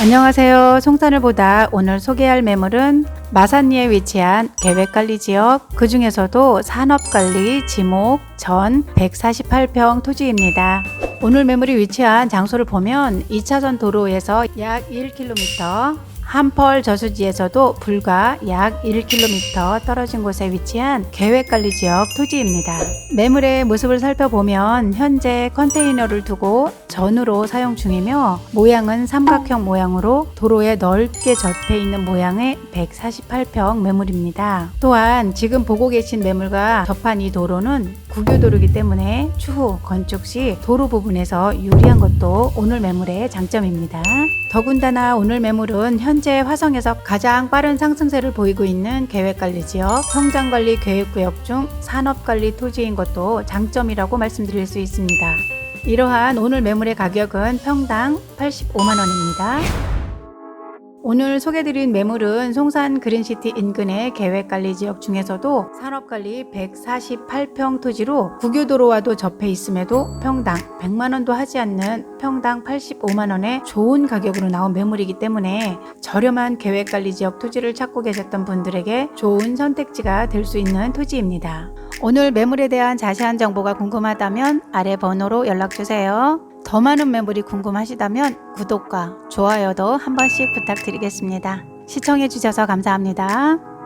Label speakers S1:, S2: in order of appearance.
S1: 안녕하세요. 송산을 보다 오늘 소개할 매물은 마산리에 위치한 계획관리 지역 그 중에서도 산업관리 지목 전 148평 토지입니다. 오늘 매물이 위치한 장소를 보면 2차선 도로에서 약 1km 한펄 저수지에서도 불과 약 1km 떨어진 곳에 위치한 계획관리 지역 토지입니다. 매물의 모습을 살펴보면 현재 컨테이너를 두고 전으로 사용 중이며 모양은 삼각형 모양으로 도로에 넓게 접해 있는 모양의 148평 매물입니다. 또한 지금 보고 계신 매물과 접한 이 도로는 국유도로이기 때문에 추후 건축 시 도로 부분에서 유리한 것도 오늘 매물의 장점입니다. 더군다나 오늘 매물은 현재 화성에서 가장 빠른 상승세를 보이고 있는 계획관리 지역, 성장관리 계획구역 중 산업관리 토지인 것도 장점이라고 말씀드릴 수 있습니다. 이러한 오늘 매물의 가격은 평당 85만원입니다. 오늘 소개드린 매물은 송산 그린시티 인근의 계획관리 지역 중에서도 산업관리 148평 토지로 국유도로와도 접해 있음에도 평당 100만원도 하지 않는 평당 85만원의 좋은 가격으로 나온 매물이기 때문에 저렴한 계획관리 지역 토지를 찾고 계셨던 분들에게 좋은 선택지가 될 수 있는 토지입니다. 오늘 매물에 대한 자세한 정보가 궁금하다면 아래 번호로 연락주세요. 더 많은 매물이 궁금하시다면 구독과 좋아요도 한 번씩 부탁드리겠습니다. 시청해주셔서 감사합니다.